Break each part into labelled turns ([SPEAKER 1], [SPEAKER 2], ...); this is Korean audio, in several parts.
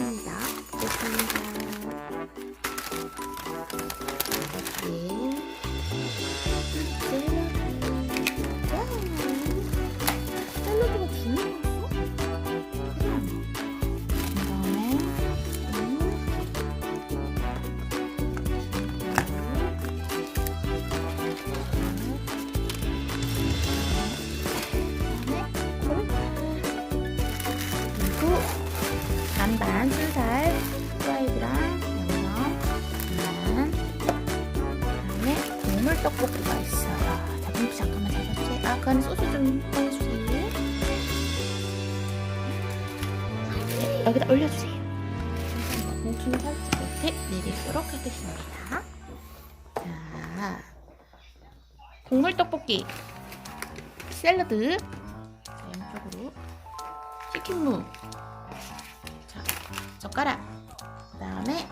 [SPEAKER 1] 하겠습니다. 좋습니다. 반반 순살 프라이드랑 양념 반 그다음에 국물 떡볶이가 있어요. 자, 김치 잠깐만 잡아주세요. 아, 그 안에 소스 좀 꺼내주세요. 네, 여기다 올려주세요. 뭉치는 살짝 이렇게 내리도록 하겠습니다. 자, 국물 떡볶이 샐러드 자, 양쪽으로 치킨무 자 젓가락. 그 다음에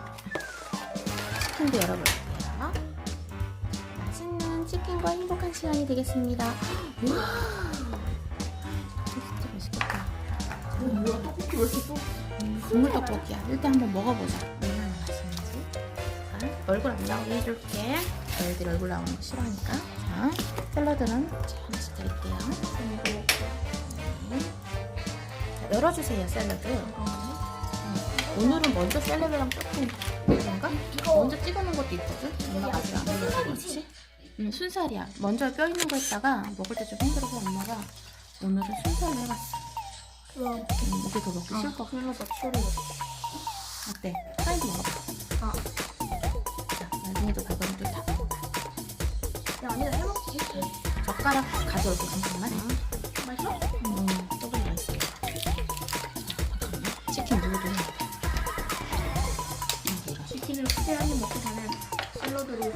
[SPEAKER 1] 치킨도 열어볼게요. 맛있는 치킨과 행복한 시간이 되겠습니다. 우와 진짜 맛있겠다.
[SPEAKER 2] 뭐야 떡볶이 왜 이렇게 또
[SPEAKER 1] 음, 국물 떡볶이야 일단 한번 먹어보자. 얼마나 맛있는지. 자 얼굴 안 나오게 해줄게. 애들 얼굴 나오는 거 싫어하니까. 자 샐러드는 잠시 드릴게요. 자, 열어주세요 샐러드 오늘은 먼저 샐러드랑 조금 그런가? 먼저 찍어놓은 것도 있거든? 엄마가 아직 안 올려서 그렇지? 음, 순살이야 먼저 뼈 있는 거 했다가 먹을 때 좀 힘들어서 엄마가 오늘은 순살로 해봤어
[SPEAKER 2] 그럼
[SPEAKER 1] 음, 이게 더 먹기 것 같아
[SPEAKER 2] 그러다 소리
[SPEAKER 1] 어때? 사이드 먹어봐
[SPEAKER 2] 아.
[SPEAKER 1] 자, 나중에도 밥은 또다 먹어봐
[SPEAKER 2] 야 아니야 해먹지
[SPEAKER 1] 젓가락 가져올게 잠깐만
[SPEAKER 2] 맛 한입 먹기 전에 샐러드로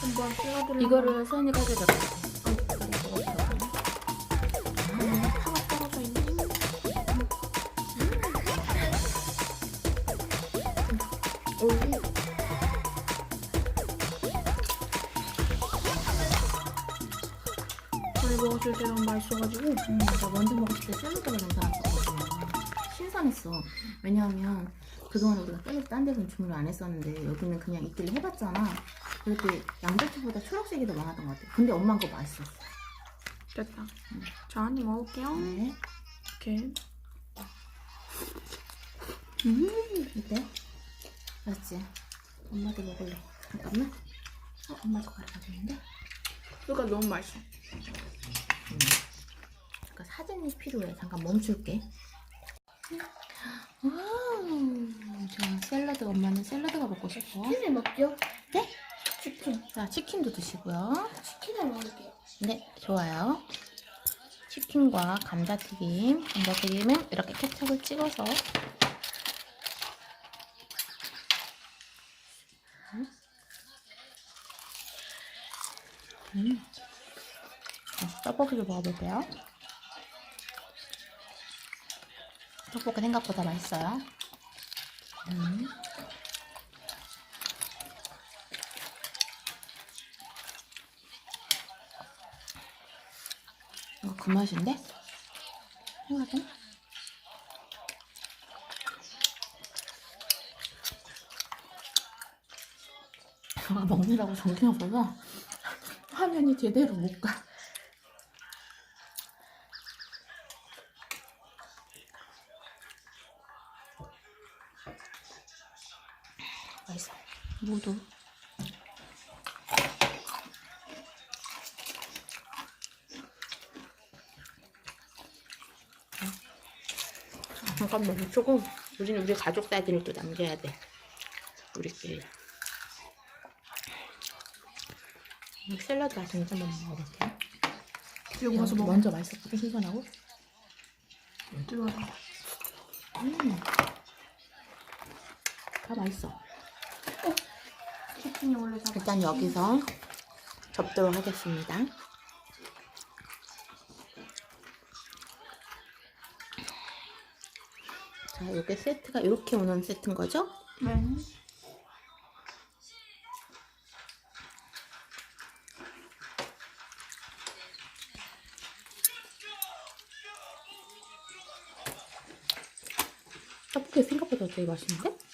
[SPEAKER 2] 한번 샐러드를
[SPEAKER 1] 이거를
[SPEAKER 2] 음, 파가 떨어져 있네 오 먹었을 때랑 맛있어가지고
[SPEAKER 1] 음, 나 먼저 먹었을 때 샐러드가 괜찮았거든. 신선했어. 왜냐하면 그동안 우리가 샐러드 딴 데서는 주문을 안 했었는데 여기는 그냥 이틀 해봤잖아. 그랬더니 양배추보다 초록색이 더 많았던 것 같아. 근데 엄마는 그거 맛있었어.
[SPEAKER 2] 됐다 자한입 먹을게요
[SPEAKER 1] 네.
[SPEAKER 2] 이렇게
[SPEAKER 1] 음, 어때? 맛있지? 엄마도 먹을래. 잠깐만. 어, 엄마 젓가락 가져있는데?
[SPEAKER 2] 이거 너무 맛있어
[SPEAKER 1] 잠깐 사진이 필요해. 잠깐 멈출게. 와우. 자, 샐러드. 엄마는 샐러드가 먹고 싶어.
[SPEAKER 2] 치킨 먹죠?
[SPEAKER 1] 네?
[SPEAKER 2] 치킨
[SPEAKER 1] 자, 치킨도 드시고요.
[SPEAKER 2] 치킨을 먹을게요
[SPEAKER 1] 네, 좋아요. 치킨과 감자튀김. 감자튀김은 이렇게 케첩을 찍어서. 음. 자, 떡볶이를 먹어볼게요. 떡볶이 생각보다 맛있어요. 음. 이거 그 맛인데? 아, 먹느라고 정신없어서 화면이 제대로 못 가. 맛있어. 무도. 잠깐만 멈추고 우리는 우리 가족 사진을 또 남겨야 돼. 우리끼리. 이 샐러드 같은 거 한번 먹어볼게요.
[SPEAKER 2] 여기 와서 먹어.
[SPEAKER 1] 먼저 맛있었거든 신선하고.
[SPEAKER 2] 들어가서
[SPEAKER 1] 음다 맛있어.
[SPEAKER 2] 원래 다
[SPEAKER 1] 일단 여기서 접도록 하겠습니다 자 이게 세트가 이렇게 오는 세트인 거죠?
[SPEAKER 2] 네.
[SPEAKER 1] 떡볶이 생각보다 되게 맛있는데?